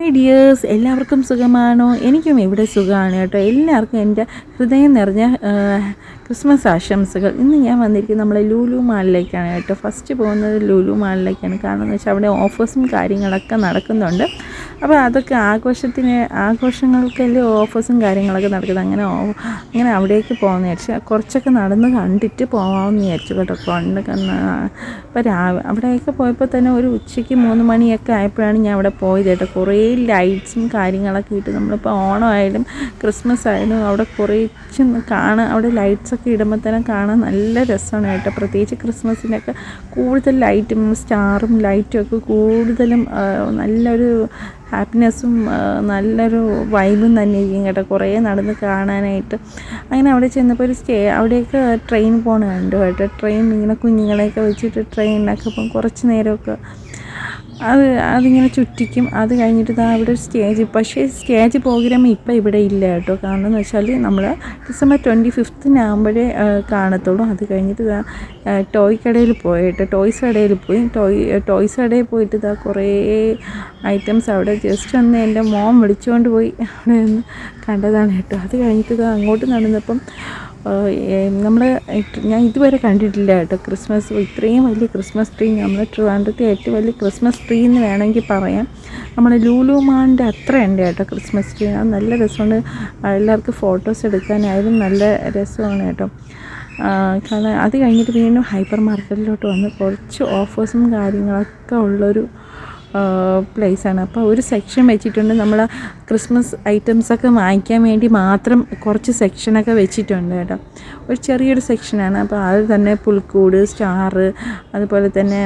Hi dears എല്ലാവർക്കും സുഖമാണോ? എനിക്കും ഇവിടെ സുഖമാണ് കേട്ടോ. എല്ലാവർക്കും എന്റെ ഹൃദയം നിറഞ്ഞ ക്രിസ്മസ് ആശംസകൾ. ഇന്ന് ഞാൻ വന്നിരിക്കുന്നത് നമ്മളെ ലൂലു മാളിലേക്കാണ് കേട്ടോ. ഫസ്റ്റ് പോകുന്നത് ലൂലു മാളിലേക്കാണ്. കാരണം എന്ന് വെച്ചാൽ അവിടെ ഓഫേഴ്സും കാര്യങ്ങളൊക്കെ നടക്കുന്നുണ്ട്. അപ്പോൾ അതൊക്കെ ആഘോഷത്തിന് ആഘോഷങ്ങൾക്കല്ലേ ഓഫേഴ്സും കാര്യങ്ങളൊക്കെ നടക്കുന്നത്. അങ്ങനെ അങ്ങനെ അവിടേക്ക് പോകുന്ന വിചാരിച്ചു കുറച്ചൊക്കെ നടന്ന് കണ്ടിട്ട് പോകാമെന്ന് വിചാരിച്ചു കേട്ടോ. കൊണ്ട് അപ്പോൾ രാവിലെ അവിടെയൊക്കെ പോയപ്പോൾ തന്നെ ഒരു ഉച്ചയ്ക്ക് മൂന്ന് മണിയൊക്കെ ആയപ്പോഴാണ് ഞാൻ അവിടെ പോയത് കേട്ടോ. കുറേ ലൈറ്റ്സും കാര്യങ്ങളൊക്കെ ഇട്ട് നമ്മളിപ്പോൾ ഓണമായാലും ക്രിസ്മസ് ആയാലും അവിടെ കുറേച്ചും കാണാൻ അവിടെ ലൈറ്റ്സൊക്കെ ഇടുമ്പോൾ തന്നെ കാണാൻ നല്ല രസമാണ് കേട്ടോ. പ്രത്യേകിച്ച് ക്രിസ്മസിനൊക്കെ കൂടുതൽ ലൈറ്റും സ്റ്റാറും ലൈറ്റും ഒക്കെ കൂടുതലും നല്ലൊരു ഹാപ്പിനെസ്സും നല്ലൊരു വൈബും തന്നെ ഇരിക്കും കേട്ടോ. കുറേ നടന്ന് കാണാനായിട്ട്. അങ്ങനെ അവിടെ ചെന്നപ്പോൾ ഒരു സ്റ്റേ അവിടെയൊക്കെ ട്രെയിൻ പോകണ കണ്ടു കേട്ടോ. ട്രെയിൻ ഇങ്ങനെ കുഞ്ഞുങ്ങളെയൊക്കെ വെച്ചിട്ട് ട്രെയിനിലൊക്കെ അപ്പം കുറച്ച് നേരമൊക്കെ അത് അതിങ്ങനെ ചുറ്റിക്കും. അത് കഴിഞ്ഞിട്ട് ദാ ഇവിടെ ഒരു സ്റ്റേജ്. പക്ഷേ സ്റ്റേജ് പ്രോഗ്രാം ഇപ്പം ഇവിടെ ഇല്ല കേട്ടോ. കാരണം എന്ന് വെച്ചാൽ നമ്മൾ ഡിസംബർ ട്വന്റി ഫിഫ്തിനാകുമ്പോഴേ കാണത്തുള്ളൂ. അത് കഴിഞ്ഞിട്ട് ആ, ടോയ് കടയിൽ പോയി കേട്ടോ ടോയ്സ് കടയിൽ പോയി. ടോയ് ടോയ്സ് കടയിൽ പോയിട്ട് ഇതാ കുറേ ഐറ്റംസ് അവിടെ ജസ്റ്റ് ഒന്ന് എന്റെ മോൻ വിളിച്ചുകൊണ്ട് പോയി. അവിടെ നിന്ന് കണ്ടതാണ് കേട്ടോ. അത് കഴിഞ്ഞിട്ട് ഇതാ അങ്ങോട്ട് നടന്നപ്പം നമ്മൾ ഞാൻ ഇതുവരെ കണ്ടിട്ടില്ല കേട്ടോ. ക്രിസ്മസ് ഇത്രയും വലിയ ക്രിസ്മസ് ട്രീ നമ്മൾ ട്രിവാൻഡ്രത്തെ ഏറ്റവും വലിയ ക്രിസ്മസ് ട്രീ എന്ന് വേണമെങ്കിൽ പറയാം. നമ്മൾ ലൂലു മാളിന്റെ അത്ര ഉണ്ട് കേട്ടോ ക്രിസ്മസ് ട്രീ. അത് നല്ല രസമാണ്. എല്ലാവർക്കും ഫോട്ടോസ് എടുക്കാനായാലും നല്ല രസമാണ് കേട്ടോ. കാരണം അത് കഴിഞ്ഞിട്ട് വീണ്ടും ഹൈപ്പർ മാർക്കറ്റിലോട്ട് വന്ന് കുറച്ച് ഓഫേഴ്സും കാര്യങ്ങളൊക്കെ ഉള്ളൊരു പ്ലേസാണ് അപ്പോൾ ഒരു സെക്ഷൻ വെച്ചിട്ടുണ്ട്. നമ്മൾ ക്രിസ്മസ് ഐറ്റംസൊക്കെ വാങ്ങിക്കാൻ വേണ്ടി മാത്രം കുറച്ച് സെക്ഷനൊക്കെ വെച്ചിട്ടുണ്ട് കേട്ടോ. ഒരു ചെറിയൊരു സെക്ഷനാണ് അപ്പോൾ അത് തന്നെ പുൽക്കൂട് സ്റ്റാറ് അതുപോലെ തന്നെ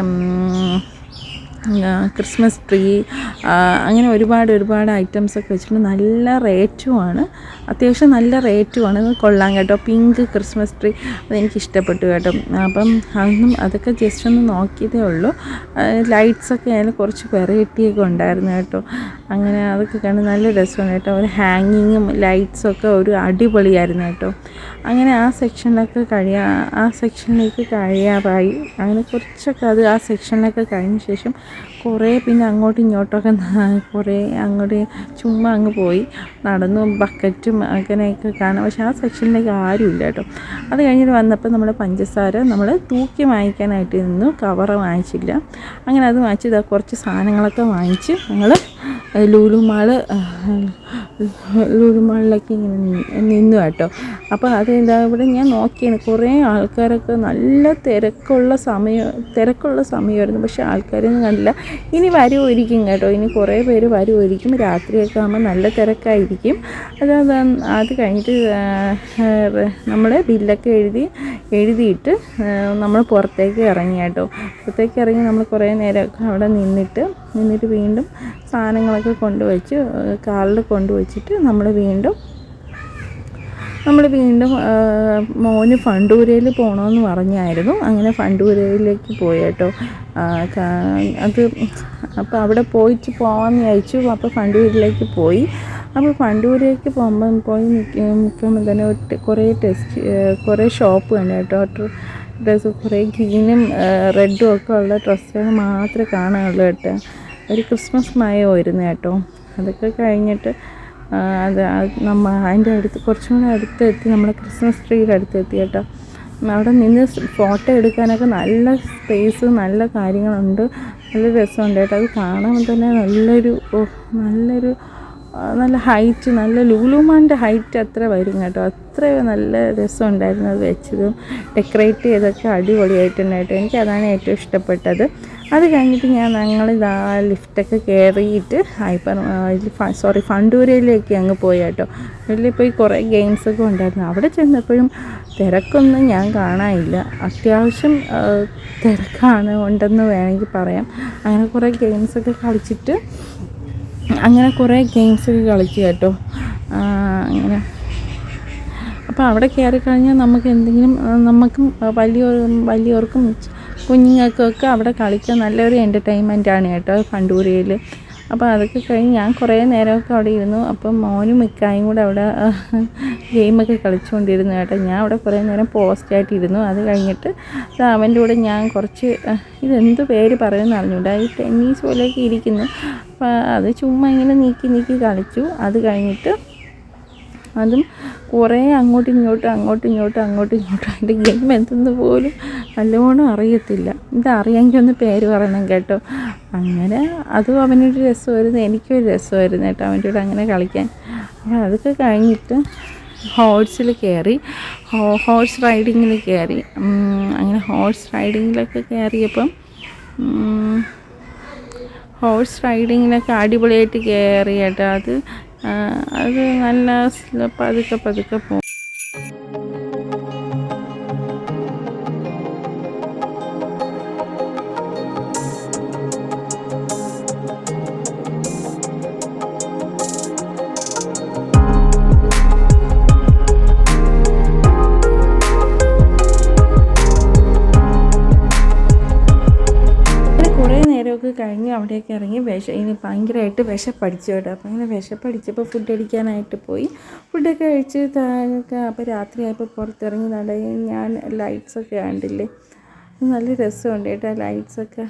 ക്രിസ്മസ് ട്രീ അങ്ങനെ ഒരുപാട് ഒരുപാട് ഐറ്റംസ് ഒക്കെ വെച്ചിട്ടുണ്ട്. നല്ല റേറ്റുമാണ് അത്യാവശ്യം നല്ല റേറ്റുമാണ് കൊള്ളാം കേട്ടോ. Pink Christmas tree. അതെനിക്ക് ഇഷ്ടപ്പെട്ടു കേട്ടോ. അപ്പം അതൊന്നും അതൊക്കെ ജസ്റ്റ് ഒന്ന് നോക്കിയതേ ഉള്ളൂ. ലൈറ്റ്സൊക്കെ അതിൽ കുറച്ച് വെറൈറ്റിയൊക്കെ ഉണ്ടായിരുന്നു കേട്ടോ. അങ്ങനെ അതൊക്കെ കണ്ട് നല്ല രസമാണ് കേട്ടോ. ഒരു ഹാങ്ങിങ്ങും ലൈറ്റ്സും ഒക്കെ ഒരു അടിപൊളിയായിരുന്നു കേട്ടോ. അങ്ങനെ ആ സെക്ഷനിലൊക്കെ കഴിയാ ആ സെക്ഷനിലേക്ക് കഴിയാറായി. അങ്ങനെ കുറച്ചൊക്കെ അത് ആ സെക്ഷനിലൊക്കെ കഴിഞ്ഞ ശേഷം കുറേ പിന്നെ അങ്ങോട്ടും ഇങ്ങോട്ടൊക്കെ കുറേ അങ്ങോട്ട് ചുമ്മാ അങ്ങ് പോയി. നടന്നു ബക്കറ്റും അങ്ങനെയൊക്കെ കാണാം. പക്ഷേ ആ സെക്ഷനിലേക്ക് ആരുമില്ല കേട്ടോ. അത് കഴിഞ്ഞിട്ട് വന്നപ്പോൾ നമ്മൾ പഞ്ചസാര നമ്മൾ തൂക്കി വാങ്ങിക്കാനായിട്ട് നിന്നു കവറ് വാങ്ങിച്ചില്ല. അങ്ങനെ അത് വാങ്ങിച്ച് കുറച്ച് സാധനങ്ങളൊക്കെ വാങ്ങിച്ച് ഞങ്ങൾ ലൂലു ലൂലുമാളിലേക്ക് ലൂലു മാളിലേക്ക് ഇങ്ങനെ നിന്നു കേട്ടോ. അപ്പോൾ അത് എന്താ ഇവിടെ ഞാൻ നോക്കിയാണ് കുറേ ആൾക്കാരൊക്കെ നല്ല തിരക്കുള്ള സമയം തിരക്കുള്ള സമയമായിരുന്നു പക്ഷേ ആൾക്കാരൊന്നും കണ്ടില്ല. ഇനി വരുമായിരിക്കും കേട്ടോ ഇനി കുറേ പേര് വരുമായിരിക്കും രാത്രിയൊക്കെ ആകുമ്പോൾ നല്ല തിരക്കായിരിക്കും. അത് അത് കഴിഞ്ഞിട്ട് നമ്മൾ ബില്ലൊക്കെ എഴുതി എഴുതിയിട്ട് നമ്മൾ പുറത്തേക്ക് ഇറങ്ങി കേട്ടോ. പുറത്തേക്ക് ഇറങ്ങി നമ്മൾ കുറേ നേരമൊക്കെ അവിടെ നിന്നിട്ട് നിന്നിട്ട് വീണ്ടും സാധനങ്ങളൊക്കെ കൊണ്ടുവച്ച് കാറിൽ കൊണ്ടുവച്ചിട്ട് നമ്മൾ വീണ്ടും നമ്മൾ വീണ്ടും മോന് ഫണ്ടൂരയിൽ പോകണമെന്ന് പറഞ്ഞായിരുന്നു. അങ്ങനെ ഫണ്ടൂരയിലേക്ക് പോയി കേട്ടോ. അത് അപ്പോൾ അവിടെ പോയിട്ട് പോകാമെന്ന് വിചാരിച്ചു. അപ്പോൾ ഫണ്ടൂരിലേക്ക് പോയി. അപ്പോൾ ഫണ്ടൂരിലേക്ക് പോകുമ്പം പോയി നിൽക്കുമ്പോൾ തന്നെ ഒരു കുറേ ടെസ്റ്റ് കുറേ ഷോപ്പ് കണ്ടു കേട്ടോ. ഡ്ര- ഡ്രസ്സ് കുറേ ഗ്രീനും റെഡും ഒക്കെ ഉള്ള ഡ്രസ്സുകൾ മാത്രമേ കാണാനുള്ളൂ കേട്ടോ. ഒരു ക്രിസ്മസ് മയമായിരുന്നു കേട്ടോ. അതൊക്കെ കഴിഞ്ഞിട്ട് അത് നമ്മ അതിന്റെ അടുത്ത് കുറച്ചും കൂടെ അടുത്ത് എത്തി നമ്മൾ ക്രിസ്മസ് ട്രീയുടെ അടുത്ത് എത്തി കേട്ടോ. അവിടെ നിന്ന് ഫോട്ടോ എടുക്കാനൊക്കെ നല്ല സ്പേസ് നല്ല കാര്യങ്ങളുണ്ട്. നല്ല രസമുണ്ട് കേട്ടോ. അത് കാണാൻ തന്നെ നല്ലൊരു നല്ലൊരു നല്ല ഹൈറ്റ് നല്ല ലൂലുമാന്റെ ഹൈറ്റ് അത്ര വരും കേട്ടോ. അത്ര നല്ല രസമുണ്ടായിരുന്നു അത് വെച്ചതും. ഡെക്കറേറ്റ് ചെയ്തൊക്കെ അടിപൊളിയായിട്ടുണ്ടായിട്ട് എനിക്ക് അതാണ് ഏറ്റവും ഇഷ്ടപ്പെട്ടത്. അത് കഴിഞ്ഞിട്ട് ഞാൻ ഞങ്ങൾ ഇതാ ലിഫ്റ്റൊക്കെ കയറിയിട്ട് ഹൈപ്പർ സോറി ഫണ്ടൂരയിലേക്ക് അങ്ങ് പോയി കേട്ടോ അതിൽ പോയി കുറേ ഗെയിംസൊക്കെ ഉണ്ടായിരുന്നു. അവിടെ ചെന്നപ്പോഴും തിരക്കൊന്നും ഞാൻ കാണാനില്ല. അത്യാവശ്യം തിരക്കാണ് ഉണ്ടെന്ന് വേണമെങ്കിൽ പറയാം. അങ്ങനെ കുറേ ഗെയിംസൊക്കെ കളിച്ചിട്ട് അങ്ങനെ കുറേ ഗെയിംസൊക്കെ കളിച്ചു കേട്ടോ. അങ്ങനെ. അപ്പോൾ അവിടെ കയറി കഴിഞ്ഞാൽ നമുക്ക് എന്തെങ്കിലും നമുക്കും വലിയ വലിയവർക്കും കുഞ്ഞുങ്ങൾക്കൊക്കെ അവിടെ കളിക്കാൻ നല്ലൊരു എന്റർടൈൻമെന്റ് ആണ് കേട്ടോ പണ്ടൂരിയിൽ അപ്പോൾ അതൊക്കെ കഴിഞ്ഞ് ഞാൻ കുറേ നേരമൊക്കെ അവിടെ ഇരുന്നു. അപ്പം മോനും മിക്കായും കൂടെ അവിടെ ഗെയിമൊക്കെ കളിച്ചുകൊണ്ടിരുന്നു കേട്ടോ. ഞാൻ അവിടെ കുറേ നേരം പോസ്റ്റായിട്ട് ഇരുന്നു. അത് കഴിഞ്ഞിട്ട് അവന്റെ കൂടെ ഞാൻ കുറച്ച് ഇതെന്ത് പേര് പറയുമെന്ന് അറിഞ്ഞൂടാ. ഈ ടെന്നീസ് പോലെയൊക്കെ ഇരിക്കുന്നു. അപ്പോൾ അത് ചുമ്മാ ഇങ്ങനെ നീക്കി നീക്കി കളിച്ചു. അത് കഴിഞ്ഞിട്ട് അതും കുറേ അങ്ങോട്ടും ഇങ്ങോട്ടും അങ്ങോട്ടും ഇങ്ങോട്ടും അങ്ങോട്ടും ഇങ്ങോട്ടും. അതിന്റെ ഗെയിം എന്തെന്ന് പോലും നല്ലോണം അറിയത്തില്ല. ഇതറിയാമെങ്കിൽ ഒന്ന് പേര് പറയണം കേട്ടോ. അങ്ങനെ അതും അവനൊരു രസമായിരുന്നു എനിക്കൊരു രസമായിരുന്നു കേട്ടോ അവന്റെ കൂടെ അങ്ങനെ കളിക്കാൻ. അതൊക്കെ കഴിഞ്ഞിട്ട് ഹോഴ്സിൽ കയറി ഹോഴ്സ് റൈഡിങ്ങിൽ കയറി. അങ്ങനെ ഹോഴ്സ് റൈഡിങ്ങിലൊക്കെ കയറിയപ്പം ഹോഴ്സ് റൈഡിങ്ങിനൊക്കെ അടിപൊളിയായിട്ട് കയറി കേട്ടോ. അത് അത് നല്ല പതുക്കെ പതുക്കെ പോകും കഴിഞ്ഞ് അവിടെയൊക്കെ ഇറങ്ങി വിഷ ഇനി ഭയങ്കരമായിട്ട് വിശപ്പടിച്ചു കേട്ടോ. അപ്പോൾ ഇങ്ങനെ വിശപ്പടിച്ചപ്പോൾ ഫുഡ് അടിക്കാനായിട്ട് പോയി. ഫുഡൊക്കെ കഴിച്ച് അപ്പോൾ രാത്രിയായപ്പോൾ പുറത്തിറങ്ങി നട ഞാൻ ലൈറ്റ്സൊക്കെ കണ്ടില്ലേ? നല്ല രസമുണ്ട് കേട്ടോ ലൈറ്റ്സൊക്കെ